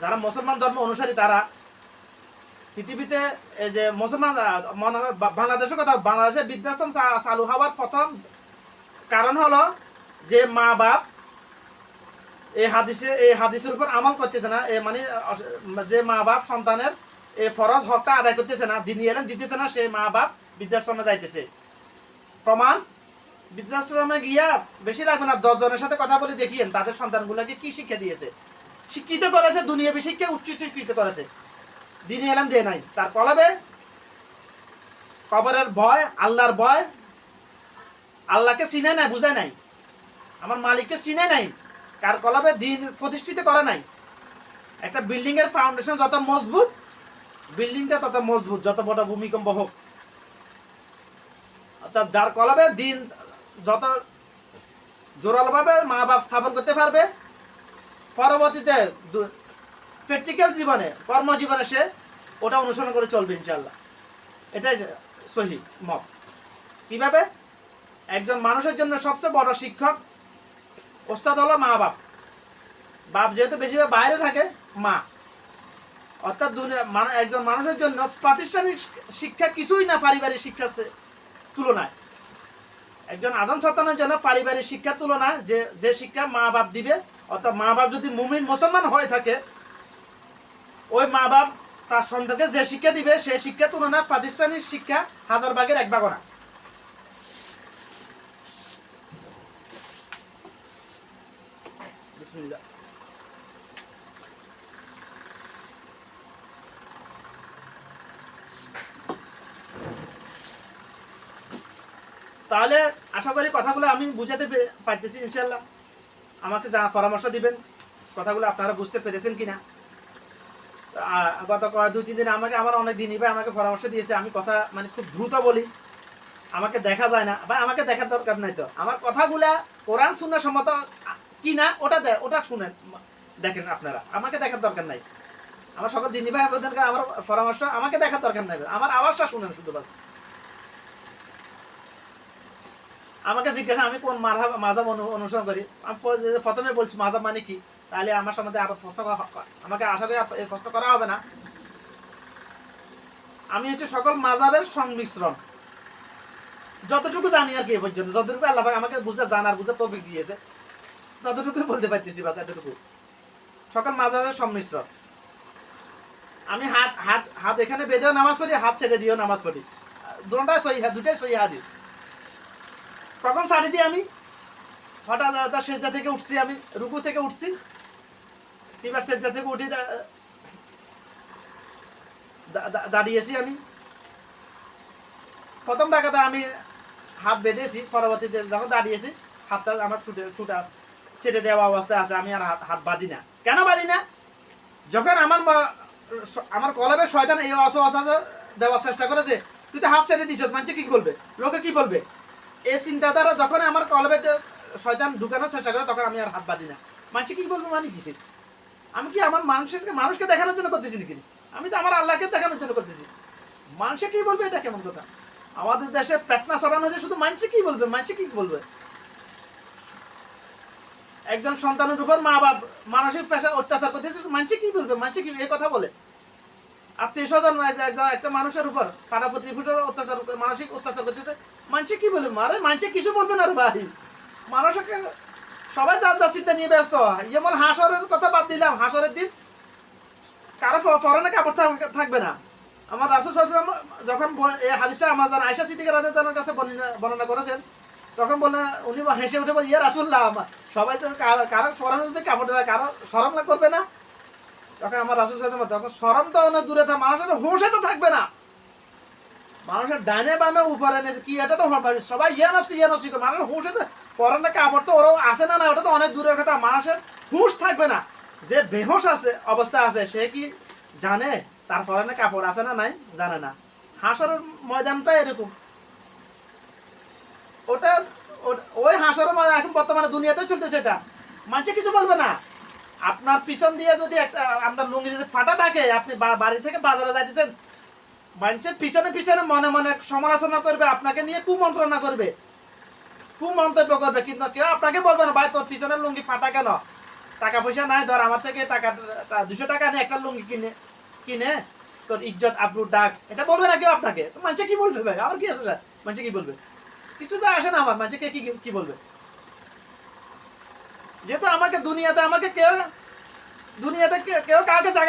যারা মুসলমান ধর্ম অনুসারী তারা পৃথিবীতে এই যে মুসলমান বাংলাদেশের কথা, বাংলাদেশে বৃদ্ধাশ্রম চালু হওয়ার প্রথম কারণ হলো যে মা বাপ এই হাদিসে এই হাদিসের উপর আমল করতেছে না মানে যে মা বাপ সন্তানের এই ফরজ হকটা আদায় করতেছে না, দিন এলেন দিতেছে না, সে মা বাপ বৃদ্ধাশ্রমে যাইতেছে। প্রমাণ, বৃদ্ধাশ্রমে গিয়া বেশি লাগবে না, দশজনের সাথে কথা বলে দেখিয়েন, তাদের সন্তানগুলোকে কি শিক্ষা দিয়েছে? শিক্ষিত করেছে, দুনিয়াবি শিক্ষা উচ্চ শিক্ষিত করেছে। দিন এলাম দিয়ে নাই। তার কলবে? কবরের ভয়, আল্লাহর ভয়। আল্লাহকে চিনে নাই, বুঝে নাই। আমার মালিককে চিনে নাই। কার কলবে? দিন প্রতিষ্ঠিত করে নাই। একটা বিল্ডিং এর ফাউন্ডেশন যত মজবুত, বিল্ডিংটা তত মজবুত, যত বড় ভূমিকম্প হোক। অর্থাৎ যার কলবে? দিন যত জোরালোভাবে মা বাপ স্থাপন করতে পারবে পরবর্তীতে প্র্যাকটিক্যাল জীবনে, কর্মজীবনে সে ওটা অনুসরণ করে চলবে ইনশাল্লাহ এটাই সহি মত। কীভাবে? একজন মানুষের জন্য সবচেয়ে বড় শিক্ষক ওস্তাদ হলো মা বাপ। বাপ যেহেতু বেশিরভাগ বাইরে থাকে, মা। অর্থাৎ মানে একজন মানুষের জন্য প্রাতিষ্ঠানিক শিক্ষা কিছুই না, পারিবারিক শিক্ষার তুলনায়। একজন আদম সন্তানের জন্য পারিবারিক শিক্ষার তুলনায় যে যে শিক্ষা মা বাপ দিবে অর্থাৎ মা বাপ যদি মুমিন মুসলমান হয়ে থাকে, ওই মা বাপ তার সন্তানকে যে শিক্ষা দিবে, সেই শিক্ষা তুলনায় প্রাতিষ্ঠানিক শিক্ষা হাজার ভাগের এক ভাগও না। তাহলে আশা করি কথাগুলো আমি বুঝাতে পারতেছি ইনশাল্লাহ আমাকে যা পরামর্শ দিবেন, কথাগুলো আপনারা বুঝতে পেরেছেন কিনা। আ- গত ক- দুই তিন দিন আমাকে আমার অনেক দিনই ভাই আমাকে পরামর্শ দিয়েছে, আমি কথা মানে খুব দ্রুত বলি। আমাকে দেখা যায় না। বা আমাকে দেখার দরকার নাই তো। আমার কথাগুলা কোরআন শূন্য সম্মত কি না ওটা দেয় ওটা শুনেন, দেখেন আপনারা। আমাকে দেখার দরকার নাই। আমার সকল দিনী ভাই আপনাদেরকে আমার পরামর্শ, আমাকে দেখার দরকার নাই। আমার আওয়াজটা শুনেন শুধু বাস। আমাকে জিজ্ঞাসা, আমি কোন মাঝাব অনু- অনুসরণ করি? আমি প্রথমে বলছি মাঝাব মানে কি? তাহলে আমার সম্বন্ধে আরও প্রশ্ন আমাকে আশা করি এই প্রশ্ন করা হবে না। আমি হচ্ছে সকল মাঝাবের সংমিশ্রণ। যতটুকু জানি আর কি এ পর্যন্ত, যতটুকু আল্লাহ আমাকে বুঝে জানার, বুঝে তৌফিক দিয়েছে, ততটুকুই বলতে পারতেছি বাস এতটুকু। সকল মাঝাবের সংমিশ্রণ। আমি হাত হাত হাত এখানে বেঁধেও নামাজ পড়ি, হাত ছেড়ে দিয়েও নামাজ পড়ি। দুটাই সহি দুটাই সহি হাদিস। তখন শাড়ি দিয়ে আমি হঠাৎ হঠাৎ সেজদা থেকে উঠছি আমি, রুকু থেকে উঠছি। এবার সেজদা থেকে উঠে দাঁড়িয়েছি আমি। প্রথম টাকাতে আমি হাত বেঁধেছি পরবর্তীতে, যখন দাঁড়িয়েছি, হাতটা আমার ছুটে, ছুটা ছেড়ে দেওয়া অবস্থায় আছে, আমি আর হাত হাত বাঁধি না। কেন বাঁধি না? যখন আমার আমার কলবে শয়তান এই অসহসা দেওয়ার চেষ্টা করেছে, তুই তো হাত ছেড়ে দিছ মানুষ কি বলবে লোকে কি বলবে? এই চিন্তাধারা যখন আমার কলবে শয়তান ঢুকানোর চেষ্টা করে, তখন আমি আর হাত বাঁধি না। মানুষ কি বলব মানে কি? আমি কি আমার মানুষের মানুষকে দেখানোর জন্য করতেছি নাকি? আমি তো আমার আল্লাহকে দেখানোর জন্য করতেছি। মানুষে কি বলবে এটা কেমন কথা? আমাদের দেশে পেতনা সরানো হয়েছে, শুধু মানুষে কি বলবে? মানুষে কি বলবে? একজন সন্তানের উপর মা বাপ মানসিক পেশা অত্যাচার করতেছে মানুষে কি বলবে? মানুষে কি এই কথা বলে? আত্মীয় স্বজন একটা মানুষের উপর পাড়া প্রতিভূষণ অত্যাচার মানসিক অত্যাচার করতেছে মানুষে কি বলবে? মারে মানুষে কিছু বলবে না ভাই। মানুষকে সবাই যার যার চিন্তা নিয়ে ব্যস্ত। যেমন হাসরের কথা বাদ দিলাম, হাসরের দিন কারও ফরেনে কাপড় থাকবে না। আমার রাসুল সাল্লাম যখন এই হাদিসটা আমার জান আয়সা সিদ্দিকের রাজের কাছে বর্ণনা- করেছেন, তখন বললেন, উনি হেসে উঠে বলে ইয়ে রাসুল্লাহ সবাই তো কারও ফরেনে যদি কাপড় দেবে কারও সরম করবে না? তখন আমার রাসুল সাল্লাম তখন সরম তো অনেক দূরে থাকে, মানুষের হোসে তো থাকবে না। মানুষের ডাইনে বামে উপরে নেছে কি এটা তো। সবাই ইয়া নফসি ইয়া নফসি মানুষের হুঁশ তো পরনে কাপড় তো ওরাও আসে না না, ওটা তো অনেক দূরের কথা, মানুষের হুঁশ থাকবে না। যে বেহোশ আছে, অবস্থা আছে, সে কি জানে? তার পরনে কাপড় আছে না, নাই? জানে না। হাঁসরের ময়দানটা এরকম। ওটা ওই হাঁসরের ময়দান এখন বর্তমানে দুনিয়াতেও চলতেছে এটা। মানুষে কিছু বলবে না। আপনার পিছন দিয়ে যদি একটা আপনার লুঙ্গি যদি ফাটা থাকে, আপনি বাড়ি থেকে বাজারে যাইতেছেন মানুষের পিছনে পিছনে মনে মনে সমালোচনা করবে, আপনাকে নিয়ে কুমন্ত্রণা করবে। কুমন্তব্য করবে, কিন্তু কেউ আপনাকে বলবে না, ভাই, তোর পিছনের লুঙ্গি ফাটা কেন? টাকা পয়সা নাই, ধর আমার থেকে টাকা দুশো টাকা নিয়ে একটা লুঙ্গি কিনে কিনে তোর ইজ্জত, আব্রু, ডাক। এটা বলবে না কেউ আপনাকে? মানুষে কি বলবে ভাই? আমার কি আছে? মানুষে কি বলবে? কিছু তো আসে না আমার মানুষকে কি কি বলবে? যেহেতু আমাকে দুনিয়াতে আমাকে কেউ দুনিয়াতে কেউ কাউকে জায়গা